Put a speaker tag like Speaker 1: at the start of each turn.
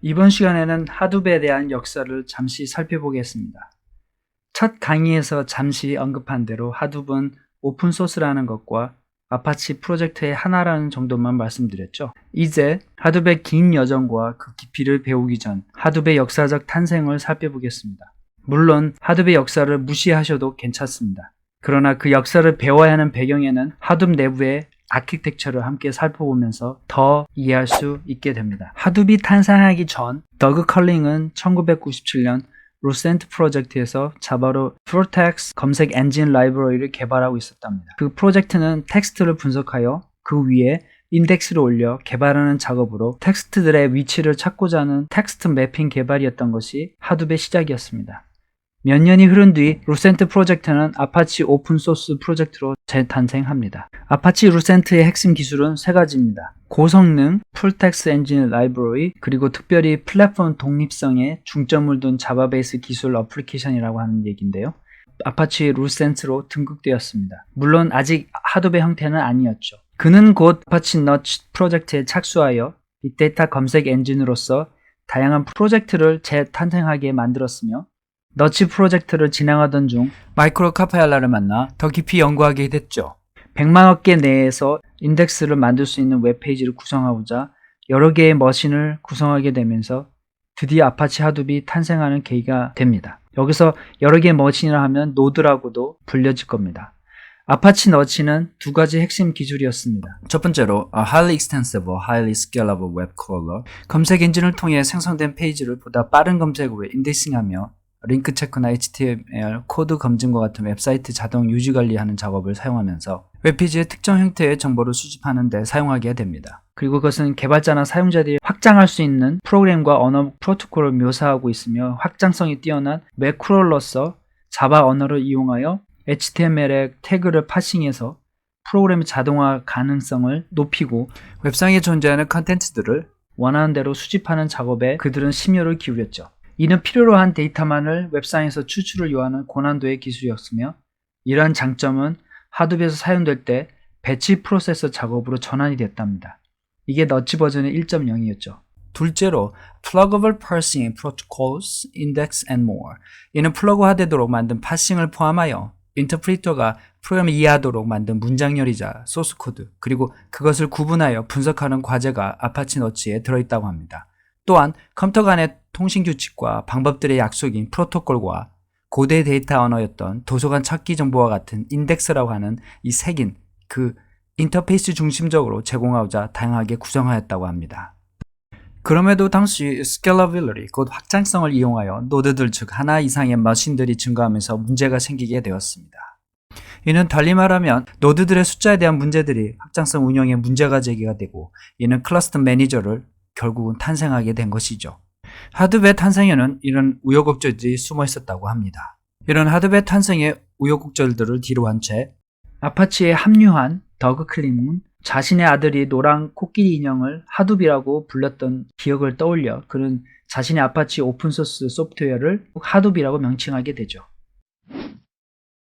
Speaker 1: 이번 시간에는 하둡에 대한 역사를 잠시 살펴보겠습니다. 첫 강의에서 잠시 언급한 대로 하둡은 오픈소스라는 것과 아파치 프로젝트의 하나라는 정도만 말씀드렸죠. 이제 하둡의 긴 여정과 그 깊이를 배우기 전 하둡의 역사적 탄생을 살펴보겠습니다. 물론 하둡의 역사를 무시하셔도 괜찮습니다. 그러나 그 역사를 배워야 하는 배경에는 하둡 내부의 아키텍처를 함께 살펴보면서 더 이해할 수 있게 됩니다. 하둡이 탄생하기 전 더그 컬링은 1997년 루센트 프로젝트에서 자바로 프로텍스 검색 엔진 라이브러리를 개발하고 있었답니다. 그 프로젝트는 텍스트를 분석하여 그 위에 인덱스를 올려 개발하는 작업으로 텍스트들의 위치를 찾고자 하는 텍스트 매핑 개발이었던 것이 하둡의 시작이었습니다. 몇 년이 흐른 뒤 루센트 프로젝트는 아파치 오픈소스 프로젝트로 재탄생합니다. 아파치 루센트의 핵심 기술은 세 가지입니다. 고성능, 풀텍스 엔진 라이브러리, 그리고 특별히 플랫폼 독립성에 중점을 둔 자바 베이스 기술 어플리케이션이라고 하는 얘기인데요. 아파치 루센트로 등극되었습니다. 물론 아직 하드웨어 형태는 아니었죠. 그는 곧 아파치 너치 프로젝트에 착수하여 빅데이터 검색 엔진으로서 다양한 프로젝트를 재탄생하게 만들었으며 너치 프로젝트를 진행하던 중 마이크로 카파엘라를 만나 더 깊이 연구하게 됐죠. 100만억 개 내에서 인덱스를 만들 수 있는 웹페이지를 구성하고자 여러 개의 머신을 구성하게 되면서 드디어 아파치 하둡이 탄생하는 계기가 됩니다. 여기서 여러 개의 머신을 하면 노드라고도 불려질 겁니다. 아파치 너치는 두 가지 핵심 기술이었습니다. 첫 번째로 a highly extensive, highly scalable web crawler 검색 엔진을 통해 생성된 페이지를 보다 빠른 검색으로 인덱싱하며 링크 체크나 HTML, 코드 검증과 같은 웹사이트 자동 유지 관리하는 작업을 사용하면서 웹페이지의 특정 형태의 정보를 수집하는 데 사용하게 됩니다. 그리고 그것은 개발자나 사용자들이 확장할 수 있는 프로그램과 언어 프로토콜을 묘사하고 있으며 확장성이 뛰어난 웹크롤러서 자바 언어를 이용하여 HTML의 태그를 파싱해서 프로그램의 자동화 가능성을 높이고 웹상에 존재하는 컨텐츠들을 원하는 대로 수집하는 작업에 그들은 심혈을 기울였죠. 이는 필요로 한 데이터만을 웹상에서 추출을 요하는 고난도의 기술이었으며 이러한 장점은 하드웨어에서 사용될 때 배치 프로세서 작업으로 전환이 됐답니다. 이게 너치 버전의 1.0이었죠. 둘째로 Pluggable Parsing Protocols, Index and More 이는 플러그화되도록 만든 파싱을 포함하여 인터프리터가 프로그램을 이해하도록 만든 문장 열이자 소스 코드 그리고 그것을 구분하여 분석하는 과제가 아파치 너치에 들어있다고 합니다. 또한 컴퓨터 간의 통신 규칙과 방법들의 약속인 프로토콜과 고대 데이터 언어였던 도서관 찾기 정보와 같은 인덱스라고 하는 이 색인 그 인터페이스 중심적으로 제공하고자 다양하게 구성하였다고 합니다. 그럼에도 당시 scalability, 곧 확장성을 이용하여 노드들 즉 하나 이상의 머신들이 증가하면서 문제가 생기게 되었습니다. 이는 달리 말하면 노드들의 숫자에 대한 문제들이 확장성 운영에 문제가 제기가 되고 이는 클러스터 매니저를 결국은 탄생하게 된 것이죠. 하드웨어 탄생에는 이런 우여곡절들이 숨어 있었다고 합니다. 이런 하드웨어 탄생의 우여곡절들을 뒤로한 채 아파치에 합류한 더그 클림은 자신의 아들이 노랑 코끼리 인형을 하둡이라고 불렀던 기억을 떠올려 그는 자신의 아파치 오픈소스 소프트웨어를 하둡이라고 명칭하게 되죠.